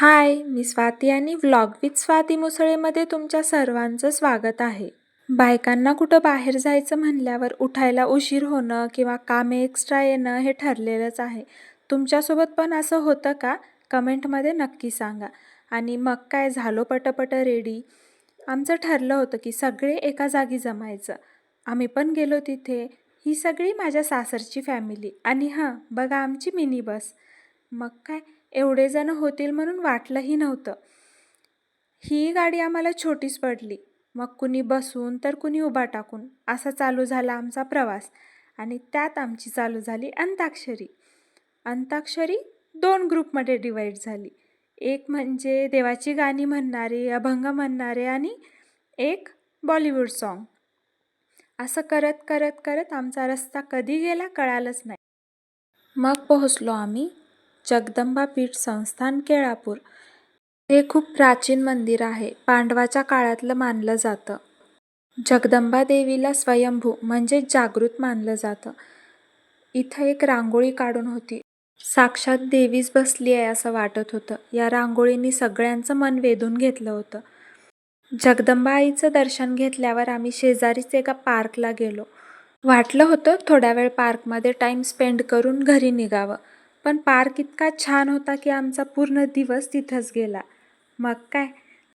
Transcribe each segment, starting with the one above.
हाय मी स्वाती आणि vlog with Swati मुसळेमध्ये तुमच्या सर्वांचं स्वागत आहे. बायकांना कुठं बाहेर जायचं म्हणल्यावर उठायला उशीर होणं किंवा कामे एक्स्ट्रा येणं हे ठरलेलंच आहे. तुमच्यासोबत पण असं होतं का? कमेंटमध्ये नक्की सांगा. आणि मग काय झालो पटपट रेडी? आमचं ठरलं होतं की सगळे एका जागी जमायचं. आम्ही पण गेलो तिथे. ही सगळी माझ्या सासरची फॅमिली. आणि हां बघा आमची मिनी बस. मग काय? एवढे जण होतील म्हणून वाटलंही नव्हतं. ही गाडी आम्हाला छोटीच पडली. मग कुणी बसून तर कुणी उभा टाकून असा चालू झाला आमचा प्रवास आणि त्यात आमची चालू झाली अंताक्षरी. अंताक्षरी दोन ग्रुपमध्ये डिवाईड झाली. एक म्हणजे देवाची गाणी म्हणणारे अभंग म्हणणारे आणि एक बॉलिवूड सॉन्ग. असं करत करत करत आमचा रस्ता कधी गेला कळालंच नाही. मग पोहोचलो आम्ही जगदंबा पीठ संस्थान केळापूर. हे खूप प्राचीन मंदिर आहे. पांडवाच्या काळातलं मानलं जातं. जगदंबा देवीला स्वयंभू म्हणजे जागृत मानलं जातं. इथं एक रांगोळी काढून होती. साक्षात देवीच बसली आहे असं वाटत होतं. या रांगोळीनी सगळ्यांचं मन वेधून घेतलं होतं. जगदंबा आईचं दर्शन घेतल्यावर आम्ही शेजारीच एका पार्कला गेलो. वाटलं होतं थोड्या वेळ पार्कमध्ये टाईम स्पेंड करून घरी निघावं. पण पार्क इतका छान होता की आमचा पूर्ण दिवस तिथंच गेला. मग काय?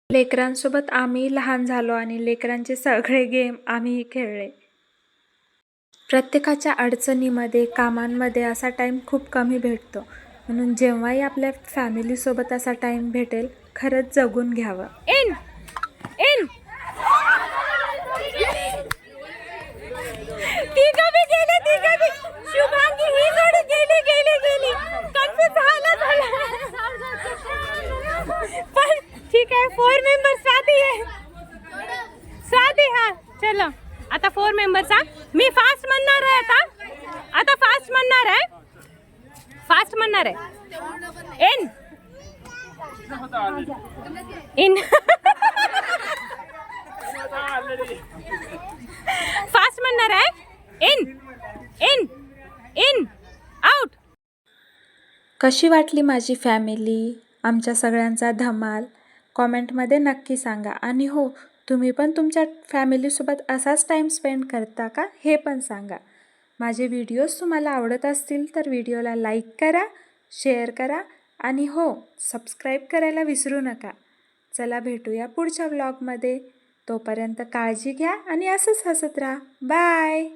लेकरांसोबत आम्ही लहान झालो आणि लेकरांचे सगळे गेम आम्ही खेळले. प्रत्येकाच्या अडचणीमध्ये कामांमध्ये असा टाईम खूप कमी भेटतो. म्हणून जेव्हाही आपल्या फॅमिलीसोबत असा टाईम भेटेल खरंच जगून घ्यावं. इन इन तिघं बी गेले तिघं बी शुभांगी ही जोडी गेली गेली गेली कन्फ्युज झालं झालं पण आहे फोर मेंबर स्वाती आहे स्वाती हा चलो। आता फोर मेंबरचा मी फास्ट म्हणणार आहे आता। आता फास्ट म्हणणार आहे। फास्ट म्हणणार आहे। इन इन फास्ट म्हणणार आहे। इन इन इन आउट कशी वाटली माझी फॅमिली आमच्या सगळ्यांचा धमाल? कॉमेंटमध्ये नक्की सांगा. आणि हो तुम्ही पण तुमच्या फॅमिलीसोबत असाच टाईम स्पेंड करता का हे पण सांगा. माझे व्हिडिओज तुम्हाला आवडत असतील तर व्हिडिओला लाईक करा शेअर करा आणि हो सबस्क्राईब करायला विसरू नका. चला भेटूया पुढच्या व्लॉगमध्ये. तोपर्यंत काळजी घ्या आणि असंच हसत राहा. बाय!